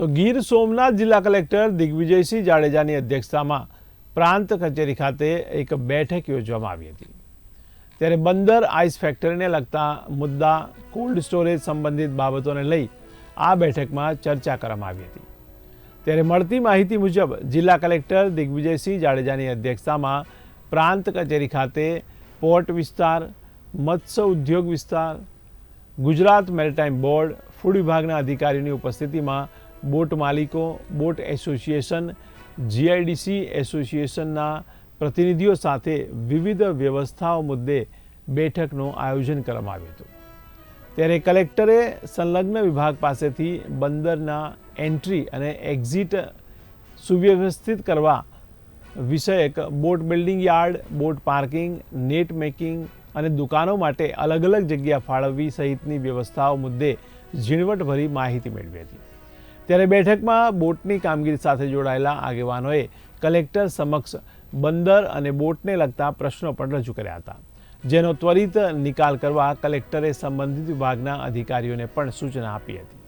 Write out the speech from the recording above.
તો ગીર સોમનાથ જિલ્લા કલેક્ટર દિગ્વિજયસિંહ જાડેજાની અધ્યક્ષતામાં પ્રાંત કચેરી ખાતે એક બેઠક યોજવામાં આવી હતી. ત્યારે બંદર આઈસ ફેક્ટરીને લગતા મુદ્દા, કોલ્ડ સ્ટોરેજ સંબંધિત બાબતોને લઈ આ બેઠકમાં ચર્ચા કરવામાં આવી હતી. ત્યારે મળતી માહિતી મુજબ જિલ્લા કલેક્ટર દિગ્વિજયસિંહ જાડેજાની અધ્યક્ષતામાં પ્રાંત કચેરી ખાતે પોર્ટ વિસ્તાર, મત્સ્ય ઉદ્યોગ વિસ્તાર, ગુજરાત મેરીટાઈમ બોર્ડ, ફૂડ વિભાગના અધિકારીઓની ઉપસ્થિતિમાં બોટ માલિકો, બોટ એસોસિએશન, જીઆઈડીસી એસોસિએશનના પ્રતિનિધિઓ સાથે વિવિધ વ્યવસ્થાઓ મુદ્દે બેઠકનું આયોજન કરવામાં આવ્યું હતું. ત્યારે કલેક્ટરે સંલગ્ન વિભાગ પાસેથી બંદરના એન્ટ્રી અને એક્ઝિટ સુવ્યવસ્થિત કરવા વિષયક boat building yard, boat parking, net making અને દુકાનો માટે અલગ અલગ જગ્યા ફાળવવી સહિતની વ્યવસ્થાઓ મુદ્દે ઝીણવટભરી માહિતી મેળવી હતી. ત્યારે બેઠકમાં બોટની કામગીરી સાથે જોડાયેલા આગેવાનોએ કલેક્ટર સમક્ષ બંદર અને બોટને લગતા પ્રશ્નો પણ રજૂ કર્યા હતા, જેનો ત્વરિત નિકાલ કરવા કલેક્ટરે સંબંધિત વિભાગના અધિકારીઓને પણ સૂચના આપી હતી.